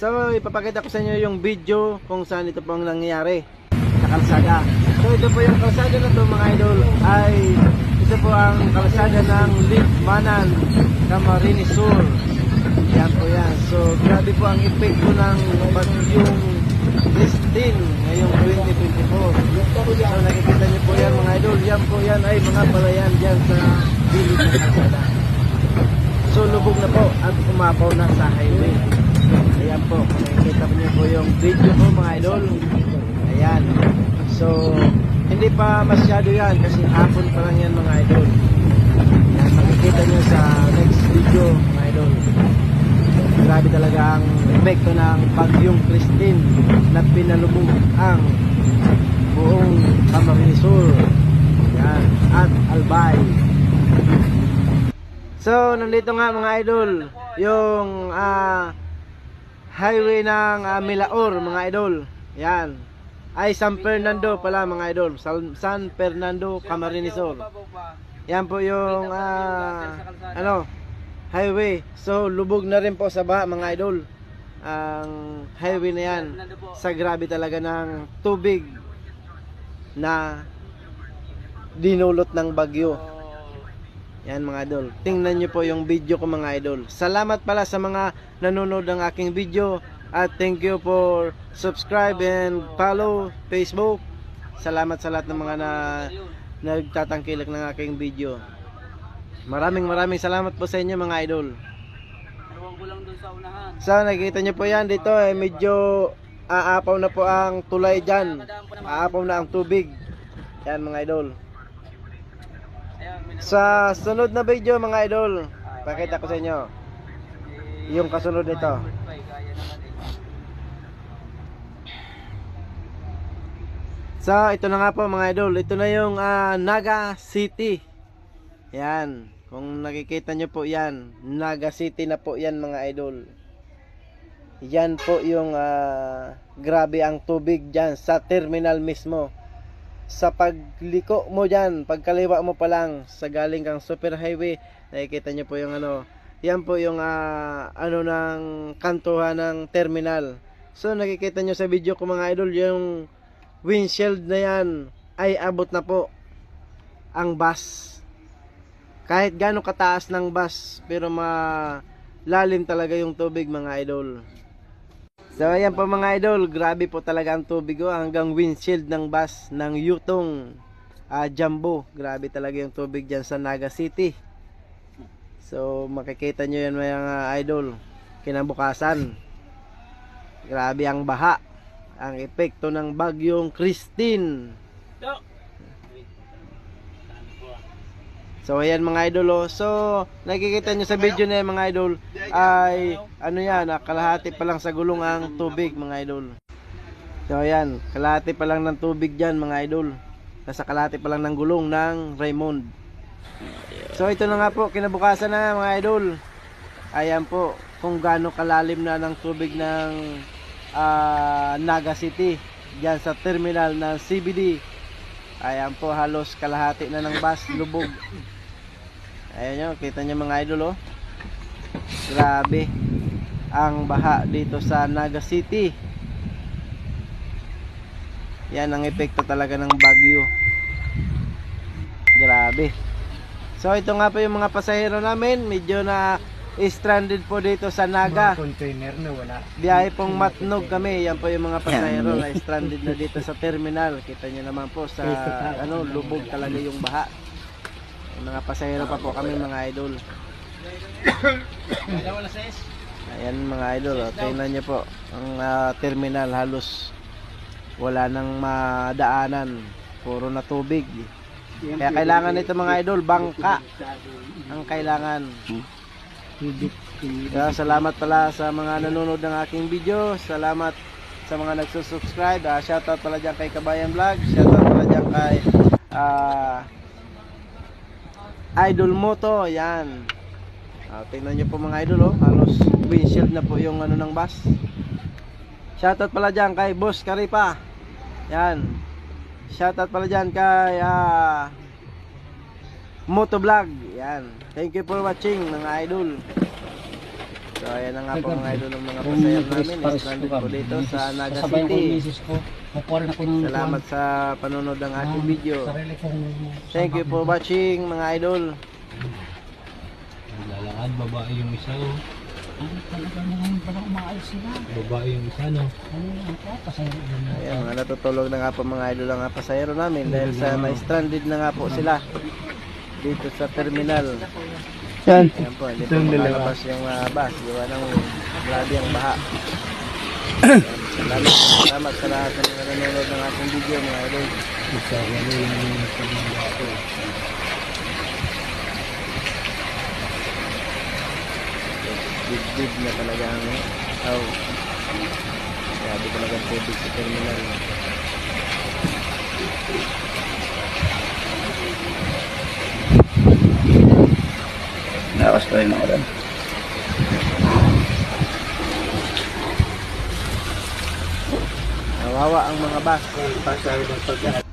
So, ipapakita ko sa inyo yung video kung saan ito pong nangyayari sa kalsada. So, ito po yung kalsada na to mga idol ay ito po ang kalsada ng Libmanan, Camarines Sur. Yan po yan. So, grabe po ang epekto ng bagyong Christine ngayong 2024. So, nakikita niyo po yan mga idol. Yan po yan ay mga palayan dyan sa kalsada. So lubog na po at umapaw na sa highway. Ayan po, nakikita po niyo po yung video ko mga idol. Ayan. So, hindi pa masyado yan kasi hapon pa lang yan mga idol. Ayan, makikita niyo sa next video mga idol. Grabe talaga ang epekto ng bagyong Christine na pinalubog ang buong Camarines Sur. Ayan, at Albay. So, nandito nga mga idol, yung ah, highway ng ah, Milaor mga idol. Yan. Ay San Fernando pala mga idol. San, San Fernando, Camarines Sur. Yan po yung ah, ano, highway. So, lubog na rin po sa baha mga idol. Ang highway na yan. Sa grabe talaga ng tubig na dinulot ng bagyo. Yan mga idol. Tingnan nyo po yung video ko mga idol. Salamat pala sa mga nanonood ng aking video. At thank you for subscribe and follow Facebook. Salamat sa lahat ng mga na nagtatangkilik ng aking video. Maraming maraming salamat po sa inyo mga idol. Ewan ko lang dun sa unahan. So nakikita nyo po yan dito eh medyo aapaw na po ang tulay dyan. Aapaw na ang tubig. Yan mga idol. Sa sunod na video mga idol, pakita ko sa inyo yung kasunod nito. So, ito na nga po mga idol. Ito na yung ah, Naga City. Yan. Kung nakikita nyo po yan. Naga City na po yan mga idol. Yan po yung ah, grabe ang tubig dyan sa terminal mismo. Sa pagliko mo dyan, pagkaliwa mo pa lang sa galing kang super highway, nakikita nyo po yung ano, yan po yung ah, ano ng kantuhan ng terminal. So nakikita nyo sa video ko mga idol yung windshield na yan ay abot na po ang bus. Kahit gaano kataas ng bus, pero malalim talaga yung tubig mga idol. So ayan po mga idol, grabe po talaga ang tubig ko hanggang windshield ng bus ng Yutong ah, Jumbo. Grabe talaga yung tubig dyan sa Naga City. So makikita nyo yan mga idol, kinabukasan. Grabe ang baha ang epekto ng bagyong Christine. So ayan mga idol oh. So nakikita nyo sa video na yan, mga idol ay ano yan, ah, kalahati pa lang sa gulong ang tubig mga idol. So ayan, kalahati pa lang ng tubig dyan mga idol. Nasa kalahati pa lang ng gulong ng Raymond. So ito na nga po, kinabukasan na mga idol. Ayan po, kung gaano kalalim na ng tubig ng ah, Naga City. Diyan sa terminal ng CBD. Ayan po, halos kalahati na ng bus, lubog. Ayan nyo, kita nyo mga idol oh. Grabe. Ang baha dito sa Naga City. Yan ang epekto talaga ng bagyo. Grabe. So ito nga po yung mga pasahero namin, medyo na stranded po dito sa Naga. container na wala. Biyahe pong matnog kami. Yan po yung mga pasahero na stranded na dito sa terminal. Kita nyo naman po sa ano, lubog talaga yung baha. Mga pasahero pa po kami mga idol. Ayan mga idol, oh. tingnan nyo po. Ang ah, terminal halos wala nang madaanan. Puro na tubig. Kaya kailangan nito mga idol, bangka ang kailangan. Kaya salamat pala sa mga nanonood ng aking video. Salamat sa mga nagsusubscribe. Uh, shoutout pala dyan kay Kabayan Vlog. Shoutout pala dyan kay ah, Idol Moto. Yan. Ah, tingnan nyo po mga idol. Oh. Halos windshield na po yung ano ng bus. Shoutout pala dyan kay Boss Karipa. Yan. Shoutout pala dyan kay ah, Motovlog. Yan. Thank you for watching mga idol. So ayan na nga po mga idol ng mga pasayang namin. Stranded po dito sa Naga City. Rin ako ng Salamat sa panonood ng ating ng video. Sarili kong Thank you for watching mga idol. Naglalakad, babae yung isa oh. Ano talaga na ngayon pala umaalis sila. Babae yung isa no. Ano yan po? Kasi Ayan, mga natutulog na nga po mga idol ang mga pasahero namin dahil sa may stranded na nga po sila dito sa terminal. Yan. Ayan po, hindi po makalabas yung uh, bus. Gawa ng grabe ang baha. Salamat, salamat sa lahat ng mga nanonood ng ating video mga idol. Isa, ano yung isa ng babae. Dibdib na talaga ang tao. Grabe talaga ang tubig sa terminal. Nakas tayo na ulan. Nawawa ang mga bus.